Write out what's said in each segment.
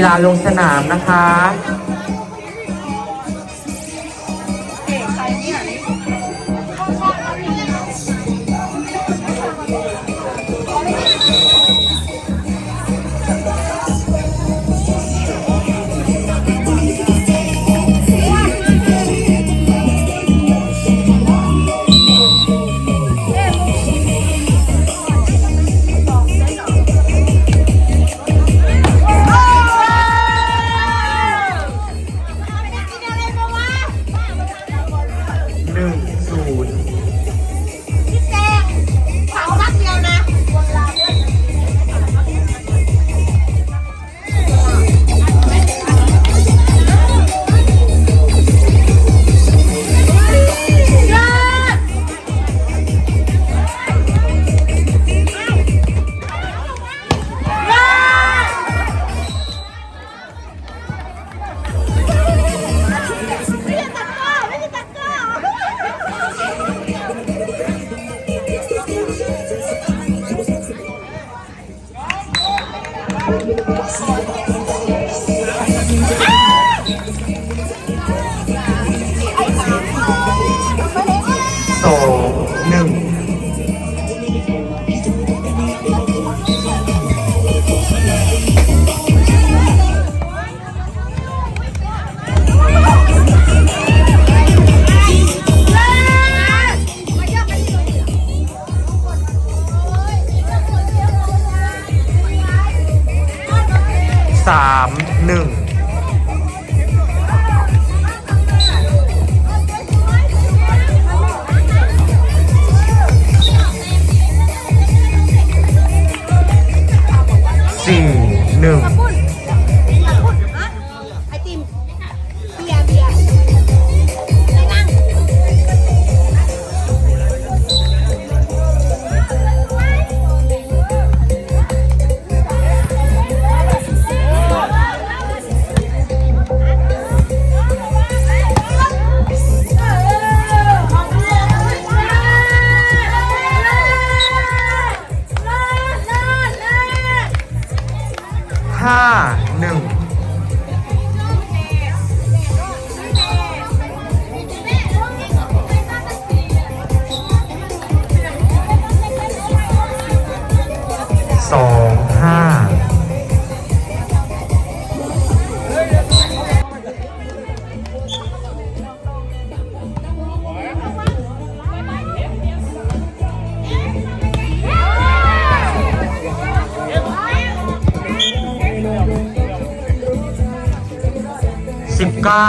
กีฬาลงสนามนะคะ Yeah. สองห้าสิบเก้า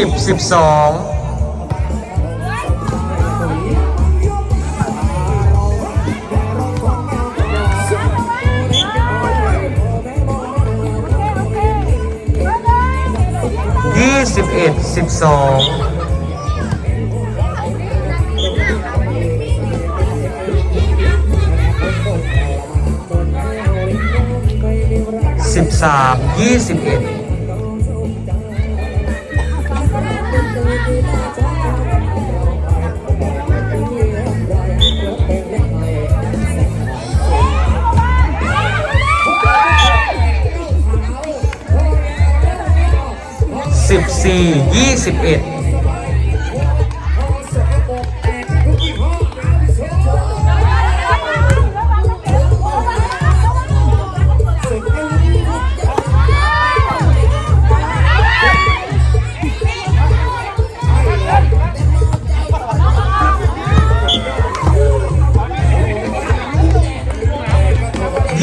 สิบสิบสองยี่สิบเอ็ดสิบสองสิบสามยี่สิบเอ็ด คือยี่สิบเอ็ด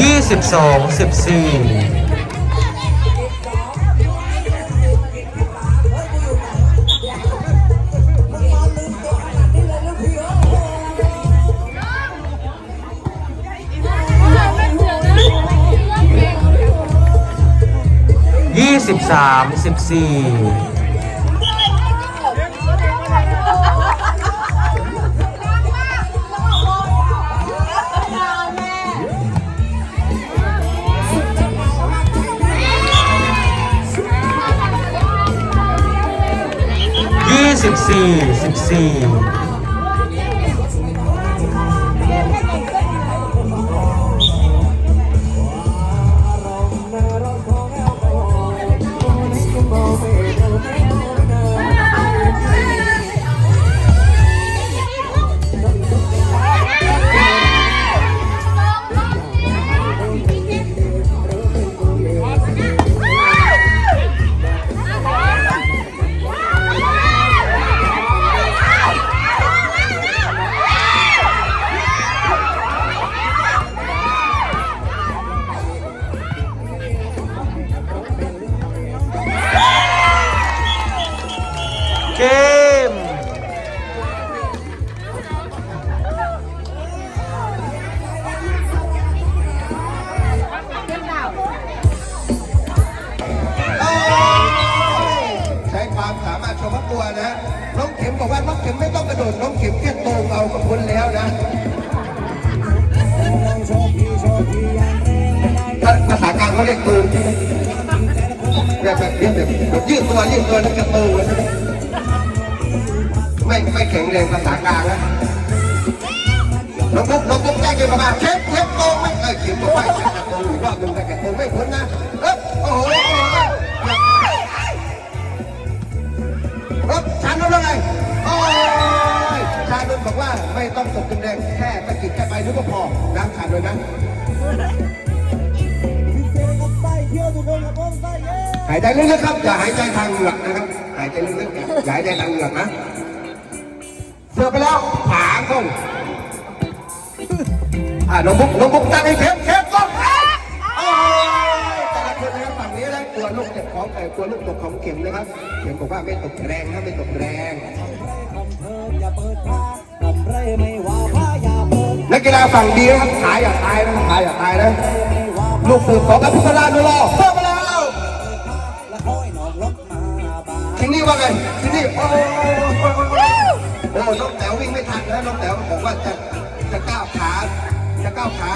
ยี่สิบสองสิบสี่ 13 14บสี่ บอกว่าน้องเข็มไม่ต้องกระโดดน้องเข็มแค่ตรงเอาก็พ้นแล้วนะภาษากลางเขาเรียกตูนแบบแบบเรียกแบบยืดตัวยืดตัวนั่นกระตูนไม่ไม่แข็งแรงภาษากลางนะน้องปุ๊กน้องปุ๊กแจ้เกมมาเข็มเข็มตรงไม่เออเข็มบอกว่าจะกระตูนอีกรอบหนึ่งแต่กระตูนไม่พ้นนะเออโหโอ้โห ชาญนนท์บอกว่าไม่ต้องตกตึงแดงแค่ตะกิดแค่ไปนึกว่าพอนะชาญนนท์นะหายใจลึกๆครับ อย่าหายใจทางเหงือกนะครับ หายใจลึกๆอย่าหายใจทางเหงือกนะเสือไปแล้วผางเข้าอ่าน้องบุ๊กน้องบุ๊กตั้งให้เข้มเข้มต้นโอ้ยแต่ละคนนะครับฝั่งนี้นะกลัวลูกเจ็บของแต่กลัวลูกตกของเข็มนะครับ เข็มบอกว่าไม่ตกแรงนะไม่ตกแรง นักกีฬาฝั่งดีนะครับขายอย่าตายนะครับขายอย่าตายนะลูกสืบของอภิสรานุโลเพิ่มมาแล้วทีนี่ว่าไงทีนี่โอ้โอ้น้องแต๋ววิ่งไม่ทันแล้วน้องแต๋วบอกว่าจะจะก้าวขาจะก้าวขา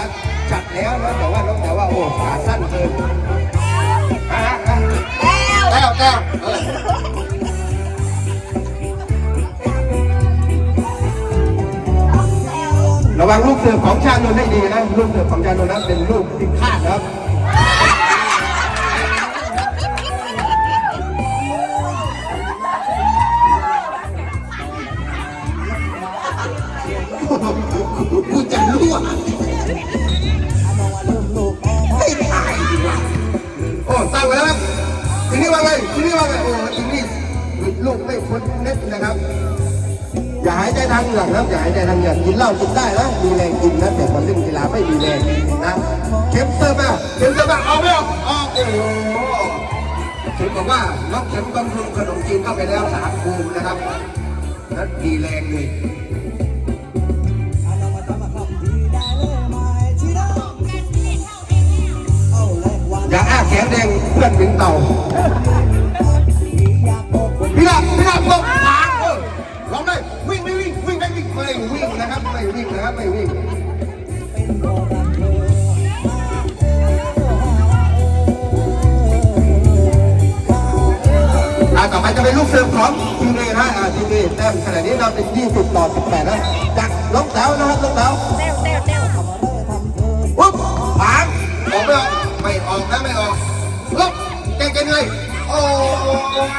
จัดแล้วนะแต่ว่าน้องแต๋วว่าโอ้ขาสั้นเกินอะอะอะแต้วแต้ว วังลูกเสือของชาญนนท์ให้ดีนะลูกเสือของชาญนนท์นั้นเป็นลูกที่คาดนะครับกูจะรั่วไม่ตายดีกว่าโอ้ตั้งไว้แล้วครับทีนี้ว่าไงทีนี้ว่าไงโอ้ทีนี้ลูกไม่พ้นเน็ตนะครับ อย่าหายใจทางเหงือกนะครับอย่าหายใจทางเหงือกกินเหล้ากินได้นะมีแรงกินนะแต่พอเล่นกีฬาไม่มีแรงนะเข็มเตอร์มาเข็มเตอร์มาเอาไม่เอาเอาโอ้โหเข็มบอกว่าน้องเข็มบำรุงขนมจีนเข้าไปแล้วสามภูมินะครับนั้นมีแรงเลยอย่าอ้าแขนแดงเพื่อนเป็นเต่า วิ่งไม่วิ่งนะครับ ไม่วิ่งนะครับ ไม่วิ่งอาต่อไปจะเป็นลูกเสิร์ฟของทีมเอนะอ่าทีมเอแต้มขณะนี้เราเป็น 20 ต่อ 18นะจากล็อกแถวนะครับล็อกแถวเต้วเต้วเต้วปุ๊บผางออกไม่ออกไม่ออกนะไม่ออกลบเก่งๆเลยโอ้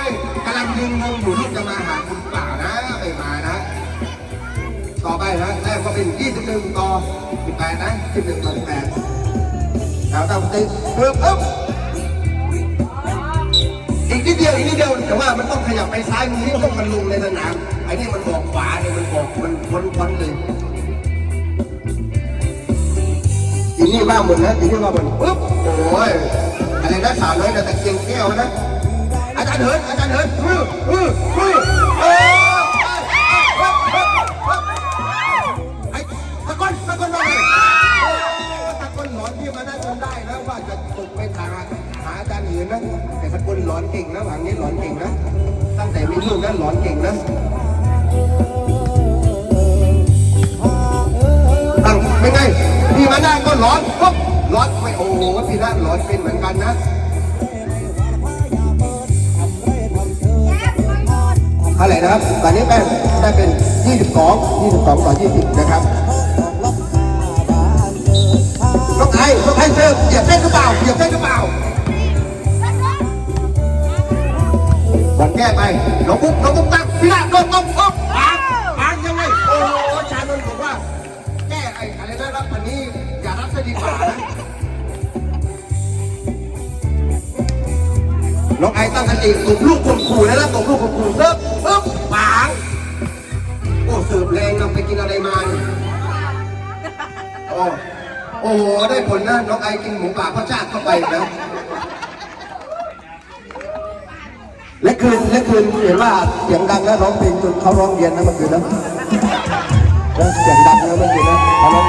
ยกำลังยืนงงอยู่ลูกจะมาหาคุณป่านะไม่มา ต่อไปนะแต้มก็เป็น 21 ต่อ 18 นะ 11 ต่อ 18แล้วต้องติดเพิ่มปุ๊บอีกนิดเดียวอีกนิดเดียวแต่ว่ามันต้องขยับไปซ้ายมือนี่ต้องมันลงในสนามไอ้นี่มันบอกขวาเนี่ยมันบอกมันพ้นพ้นเลยทีนี่ว่าหมดนะทีนี่ว่าหมดปุ๊บโอ้ยอะไรนะสาวน้อยนะตะเกียงแก้วนะอาจารย์เหินอาจารย์เหินอื้ออื้ ว่าจะตกไปทางหาอาจารย์เหินนะแต่ตะก้อนหลอนเก่งนะหวังนี้หลอนเก่งนะ ตั้งแต่มีลูกนั้นหลอนเก่งนะตั้งเป็นไงพี่มาได้ก็หลอนปุ๊บหลอนไม่โอ้โหพี่นั่นหลอนเป็นเหมือนกันนะคท่าไหร่นะครับ ตอนนี้แป้งได้เป็น 22 22 ต่อ 20 นะครับ น้องไอ้น้องไอ้เซิร์เหยียบเส้นหรือเปล่าเหยียบเส้นหรือเปล่าบอลแก้ไปน้องปุ๊บน้องปุ๊บตั้งพี่นาโดนต้องต้องปางปางยังไงโอ้โหชานนท์บอกว่า แก้ไอ้อะไรนะรับวันนี้อย่ารับซะดีกว่านะน้องไอ้ตั้งกันเองตบลูกข่มขู่แล้วนะตบลูกข่มขู่เซิร์ฟปึ๊บปางโอ้เสิร์ฟแรงนำไปกินอะไรมาโอ้ โอ้โหได้ผลนะน้องไอกินหมูป่าพระชาติเข้าไปนะและคืนและคืนเห็นว่าเสียงดังและร้องเพลงจนเขาร้องเรียนนะเมื่อคืนนะเสียงดังนะเมื่อคืนนะเขาร้อง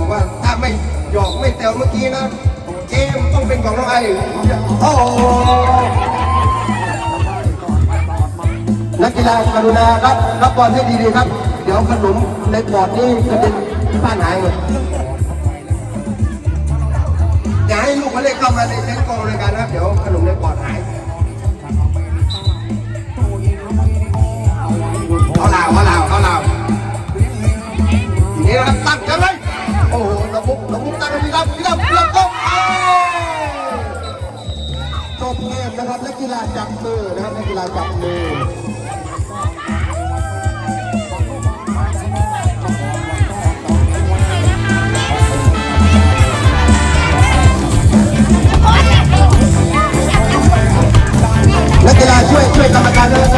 บอกว่าถ้าไม่หยอกไม่แซวเมื่อกี้นะเกมต้องเป็นของน้องไอโอ้นักกีฬากรุณารับรับบอลให้ดีๆครับ เดี๋ยวขนมในปอดนี่จะเป็นที่บ้านหายหมดอย่าให้ลูกมาเล่นเข้ามาในเซตโกงเลยกันนะครับ เดี๋ยวขนมในปอดหายเอาลาวเอาลาวเอาลาวทีนี้นะครับตั้งกัน กีฬาจับมือนะครับนักกีฬาจับมือนักกีฬาช่วยช่วยกรรมการด้วย